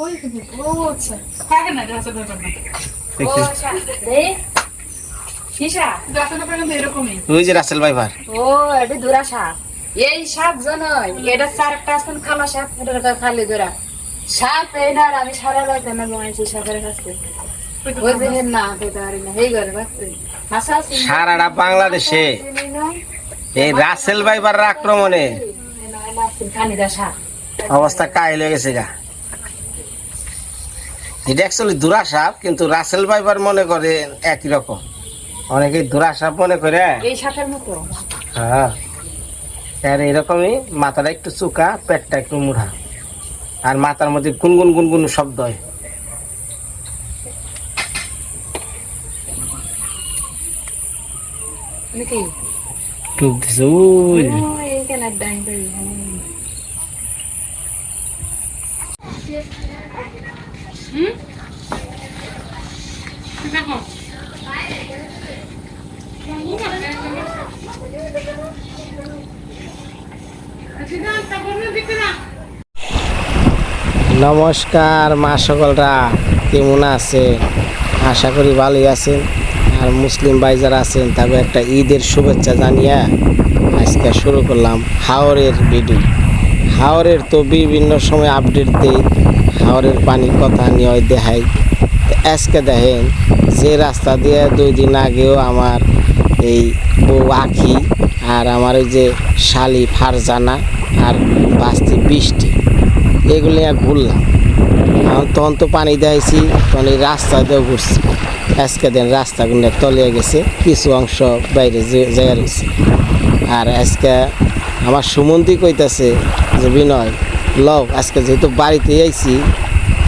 কই তুমি ও আচ্ছা থাকে না গাছের ব্যাপার না ও আচ্ছা দে কিসা গাছের ব্যাপার কিন্তু এরকমই ওই যে রাসেল ভাইবার ও এটা দুরা সাপ এই সাপ জানোই এটা চারটা আসন খালা সাপ এটা খালি দুরা সাপ এই না আমি সারা রাত না ঘুমাইছি সাপের কাছে ওই যে হেন না পেতে পারি না এই ঘরে বাচ্চা হাসা সারাটা বাংলাদেশে এই রাসেল ভাইবার আক্রমণে অবস্থা কাহিল হয়ে গেছে গা এটা অ্যাকচুয়ালি দুরা সাপ কিন্তু রাসেল ভাইবার মনে করে একই রকম। অনেকে দুরা সাপ মনে করে। এই সাপের মতো। হ্যাঁ। আর এরকমই মাথাটা একটু চুকা পেটটা একটু মুড়া। আর মাথার মধ্যে গুনগুন গুনগুন শব্দ হয়। নাকি টুক দিছে ওই এইখানে ডাইন নমস্কার, মা সকলরা কেমন আছেন? আশা করি ভালোই আছেন। আর মুসলিম ভাই যারা আছেন, তাকে একটা ঈদের শুভেচ্ছা জানিয়ে আজকে শুরু করলাম হাওরের ভিডিও। হাওরের তো বিভিন্ন সময় আপডেট দেই। হাওরের পানি কথা নিয়ে দেখাই। আজকে দেখেন যে রাস্তা দিয়ে দুই দিন আগেও আমার এই বউ আখি আর আমার ওই যে শালি ফারজানা আর বাস্তি বৃষ্টি, এগুলো নিয়ে ঘুরলাম। তখন তো পানি দিয়েছি তখন এই রাস্তা দিয়ে ঘুরছি। আজকে দিন রাস্তাগুলো তলিয়ে গেছে, কিছু অংশ বাইরে জায়গা রয়েছে আর আজকে আমার সুমন্তি কইতাছে যে, বিনয়, লও, আজকে যেহেতু বাড়িতে আইছি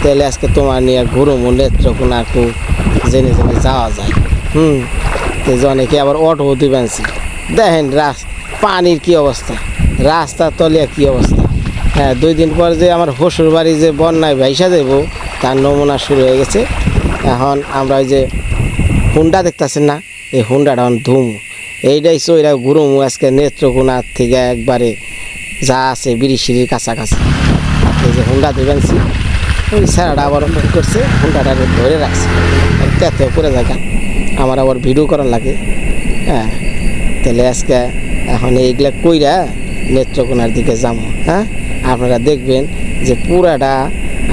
তাহলে আজকে তোমার নিয়ে ঘুরবো নেত্রকোনা খুব জেনে জেনে যাওয়া যায়। হুম, তো অনেকে আবার অটো দিবেনছি দেখেন, রাস, পানির কি অবস্থা? রাস্তা তলিয়া কি অবস্থা? হ্যাঁ দুই দিন পর যে আমার শ্বশুর বাড়ি যে বন্যায় ভাইসা দেব তার নমুনা শুরু হয়ে গেছে। এখন আমরা ওই যে হুন্ডা দেখতেছেন না? এই হুন্ডাটা এখন ধুম। এইটাই চইরা ঘুরুমু আজকে নেত্রকোনার থেকে একবারে, যা আছে বিড়িশিরির কাছাকাছি। এই যে হুন্ডা দেবেনছি ওই স্যারাটা আবার ফোন করছে হুন্ডাটা ধরে রাখছে। তেতে পরে জায়গা আমার আবার ভিডিও করার লাগে। হ্যাঁ তাহলে আজকে এখন এইগুলা কইরা নেত্রকোনার দিকে যাব হ্যাঁ? আপনারা দেখবেন যে পুরাটা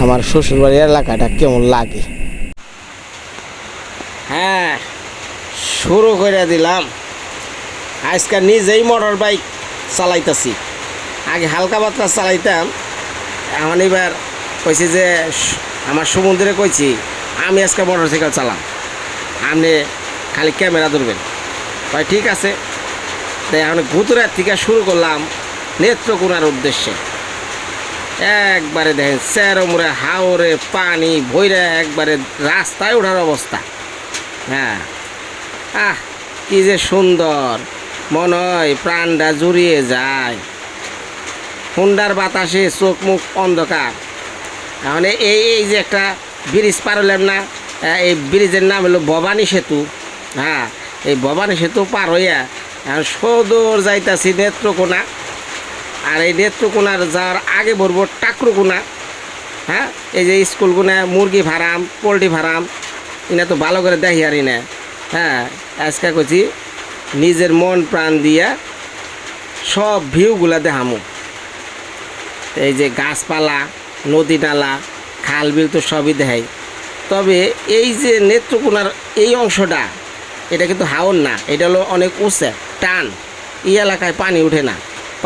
আমার শ্বশুরবাড়ির এলাকাটা কেমন লাগে। হ্যাঁ শুরু করে দিলাম। আজকে নিজেই মোটর বাইক চালাইতেছি। আগে হালকা পাতলা চালাইতাম, এখন এবার কইছি যে আমার সমুদ্রে কইছি, আমি আজকে মোটর সাইকেল চালাম। আপনি খালি ক্যামেরা ধরবেন। ভাই ঠিক আছে। তাই এখন গুতুরার থেকে শুরু করলাম নেত্রকোনার উদ্দেশ্যে। একবারে দেখেন চেরমরে হাওরে পানি ভৈরে একবারে রাস্তায় ওঠার অবস্থা। হ্যাঁ। আহ, কি যে সুন্দর। মনে হয় প্রাণটা জুড়িয়ে যায়। হুন্ডার বাতাসে চোখ মুখ অন্ধকার। এখন এই এই যে একটা ব্রিজ পার হলাম না এই ব্রিজের নাম হলো ভবানী সেতু। হ্যাঁ এই ভবানী সেতু পার হইয়া সদর যাইতাছি নেত্রকোনা। আর এই নেত্রকোনার যাওয়ার আগে বলব টাকরুকোনা। হ্যাঁ এই যে স্কুলগুনা মুরগি ফার্ম, পোলট্রি ফার্ম এনে তো ভালো করে দেখি আর না হ্যাঁ আজকে করছি নিজের মন প্রাণ দিয়া সব ভিউগুলা দেখামু। এই যে গাছপালা নদী নালা, খাল বিল তো সবই দেখাই তবে এই যে নেত্রকোনার এই অংশটা, এটা কিন্তু হাওর না, এটা হলো অনেক উঁচে, টান। এই এলাকায় পানি উঠে না।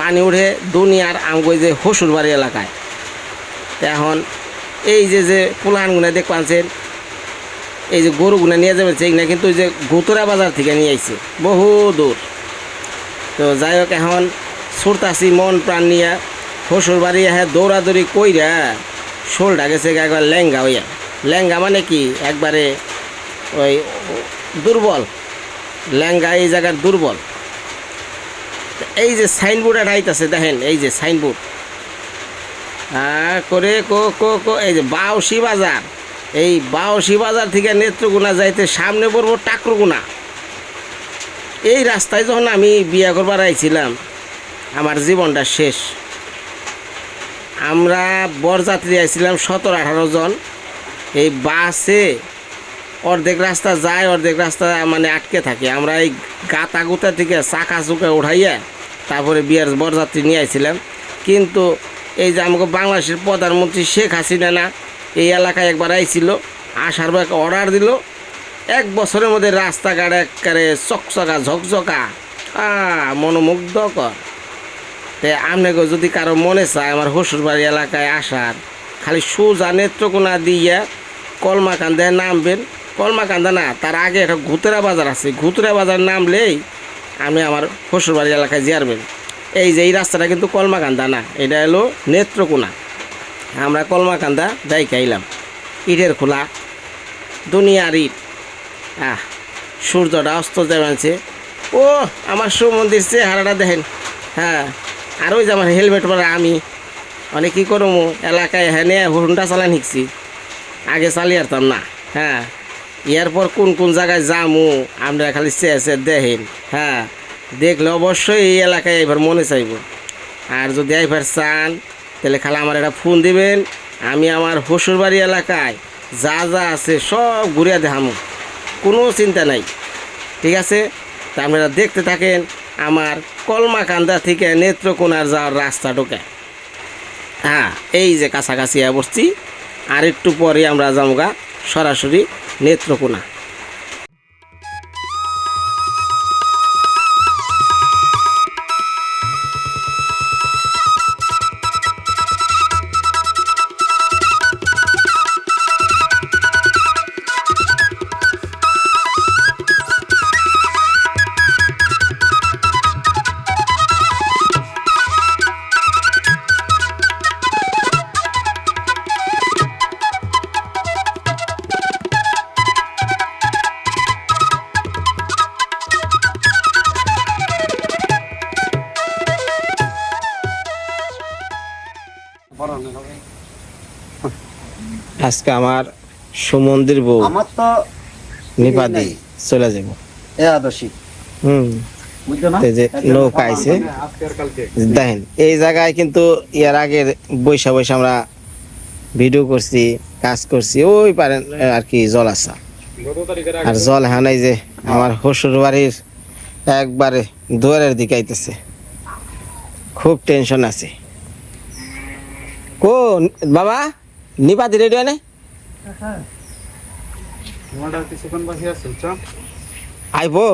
পানি উঠে দুনিয়ার আমগো যে হসুরবাড়ি এলাকায়। এখন এই যে যে পোলানগুনা দেখ পাচ্ছেন, এই যে গরুগুনা নিয়ে যাবে না কিন্তু যে গুতুরা বাজার থেকে নিয়ে আইছে, বহু দূর। তো যাই হোক, এখন ছুটতাছি মন প্রাণ নিয়ে শ্বশুর বাড়ি হ্যাঁ দৌড়াদৌড়ি কইরা শোলটা গেছে একবার লেঙ্গা হইয়া। লেঙ্গা মানে কি? একবারে ওই দুর্বল। লেঙ্গা এই জায়গার দুর্বল। এই যে সাইনবোর্ড আইতাছে দেখেন, এই যে সাইনবোর্ড। হ্যাঁ করে কো কো কো, এই যে বাউসি বাজার। এই বাউসি বাজার থেকে নেত্রকোনা যাইতে সামনে পড়ব টাকরুগুনা এই রাস্তায় যখন আমি বিয়া করবার আইছিলাম, আমার জীবনটা শেষ। আমরা বরযাত্রী আইছিলাম সতেরো, আঠারো জন। এই বাসে অর্ধেক রাস্তা যায়, অর্ধেক রাস্তা মানে আটকে থাকে। আমরা এই গাতা গুতা থেকে চাকা চুকা উঠাইয়া তারপরে বিয়ার বরযাত্রী নিয়ে আইছিলাম। কিন্তু এই যে আমাকে বাংলাদেশের প্রধানমন্ত্রী শেখ হাসিনা না, এই এলাকায় একবার আইছিল, আসার পর অর্ডার দিল। এক বছরের মধ্যে রাস্তাঘাট একেবারে চকচকা, ঝকঝকা। আ মনোমুগ্ধকর। তে আপনাকে যদি কারও মনে চায় আমার শ্বশুরবাড়ি এলাকায় আসার, খালি সোজা নেত্রকোনা দিয়ে কলমাকান্দায় নামবেন। কলমাকান্দা না, তার আগে একটা ঘুতরা বাজার আছে। ঘুতরা বাজার নামলেই আপনি আমার শ্বশুরবাড়ি এলাকায় জিয়ারবেন এই যে এই রাস্তাটা কিন্তু কলমাকান্দা না, এটা হলো নেত্রকোনা। আমরা কলমাকান্দা যাই খাইলাম ইটের খোলা, দুনিয়ার ইট। আহ, সূর্যটা অস্ত যাচ্ছে ও আমার সুমন্দির চেহারাটা দেখেন। হ্যাঁ আর ওই যে আমার হেলমেট পরে আমি। মানে কী করব, এলাকায় হ্যাঁ নিয়ে হুন্ডা চালান শিখছি। আগে চালিয়ে আসতাম না হ্যাঁ। এরপর কোন কোন জায়গায় যামু, আমরা খালি চেয়ে দেখেন হ্যাঁ। দেখলে অবশ্যই এই এলাকায় এবার মনে চাইব। আর যদি এবার চান, তাহলে খালি আমার একটা ফোন দিবেন। আমি আমার শ্বশুরবাড়ি এলাকায় যা যা আছে সব ঘুরিয়ে দেখামু। কোনো চিন্তা নাই, ঠিক আছে? তা আপনারা দেখতে থাকেন। আমার কলমাকান্দা থেকে নেত্রকোনার যাওয়ার রাস্তা ঢোকে। হ্যাঁ এই যে কাছাকাছি বসছি আর একটু পরে আমরা যামগা সরাসরি নেত্রকোনা। আজকে আমার সুমন্দির বউ আমার তো নিপাদি চলে যাব। এ আদর্শী হুম। যে নৌকা আইছে। দেখেন এই জায়গায় কিন্তু ইয়ার আগে বৈশা বৈশা আমরা ভিডিও করছি কাজ করছি ওই পারেন আর কি জল আসা আর জল এখন এই যে আমার শ্বশুর বাড়ির একবারে দুয়ারের দিকে আইতেছে। খুব টেনশন আছে। কো বাবা? নিপাতি রেডিও নে আইবো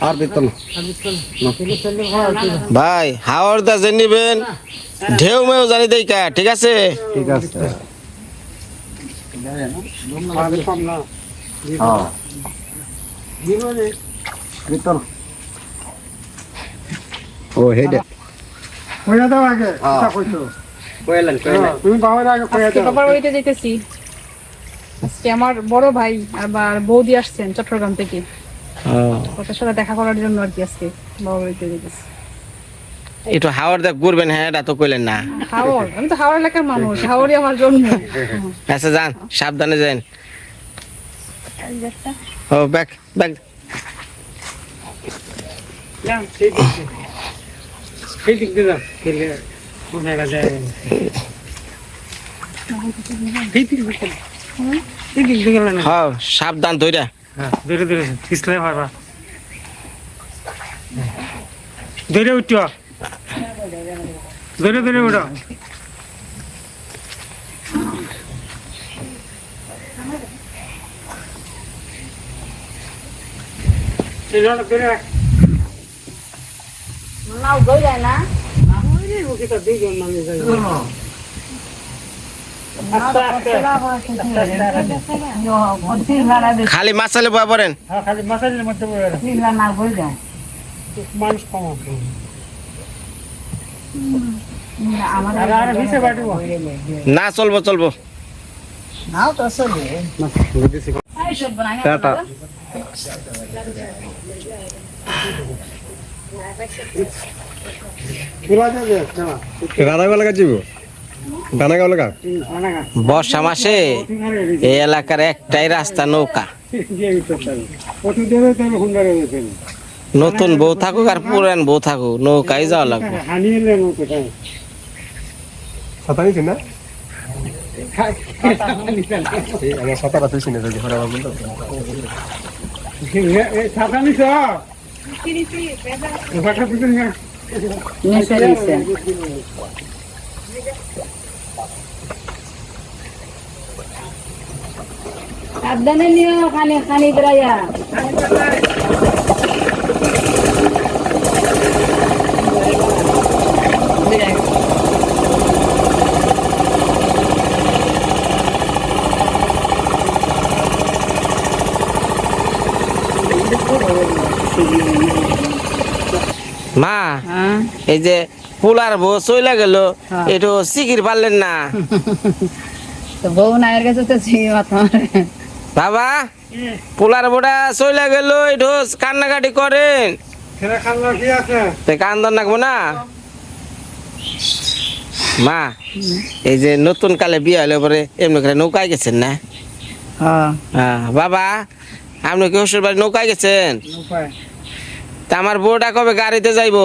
আর ভাই হাওয়ার দা যে নিবেন ঢেউ মেউ জানি দেই কা ঠিক আছে? ঠিক আছে। হ্যাঁ বেতন ও হেডে। কইয়া দাও আগে হ্যাঁ। এটা কইছো। কইলেন কইলেন তুমি বাবার আগে কইয়া দাও। বাবার বাড়িতে যেতেছি আজকে আমার বড় ভাই আবার বৌদি আসছেন চট্টগ্রাম থেকে। ওটার সাথে দেখা করার জন্য আর কি আজকে বাবার বাড়িতে যেতেছি একটু হাওয়ার দা ঘুরবেন হ্যাঁ এটা তো কইলেন না। হাওড় আমি তো হাওড় এলাকার মানুষ হাওড়ই আমার জন্ম। আচ্ছা যান সাবধানে যান ও ব্যাক ব্যাক এই দিক দিয়ে খেলে মনে যায় এই দিক দিয়ে। এই দিক দিয়ে গেলে না? হ্যাঁ সাবধান ধইরা। হ্যাঁ ধরে ধরে পিছলে পারবা ধরে উঠিও ধরে ধরে উঠো। ধরে রাখ। নাও গই যায় না। ওকে দুইজন মানুষ যায় খালি মাছালে বয়া পড়েন। হ্যাঁ খালি মাসাজের মধ্যে। মানুষ কম না চলবো চলবো টাটা লাগা যাব লাগা বর্ষা মাসে এই এলাকার একটাই রাস্তা নৌকা। নতুন বউ থাকুক আর পুরান বউ থাকুক নৌকায় যাওয়া লাগবে। ছাতা নিছেন না আমার ঘরে বলতো ছাতা নিছ? সাবধানে নিও খানি খানি বেড়াইয়া মা এই যে পোলার বউ চইলা গেল হ্যাঁ। একটু সিকির পারলেন না। বউ নায়ের কাছে তো বাবা পোলার বউটা চইলা গেল একটু কান্নাকাটি করেন। কান্দন রাখব না। মা এই যে নতুন কালে বিয়ে হলে পরে এমনি করে নৌকায় গেছেন না? হ্যাঁ। হ্যাঁ, বাবা আপনি কি শ্বশুর বাড়ি নৌকায় গেছেন? আমার বউটা কবে গাড়িতে যাইবো?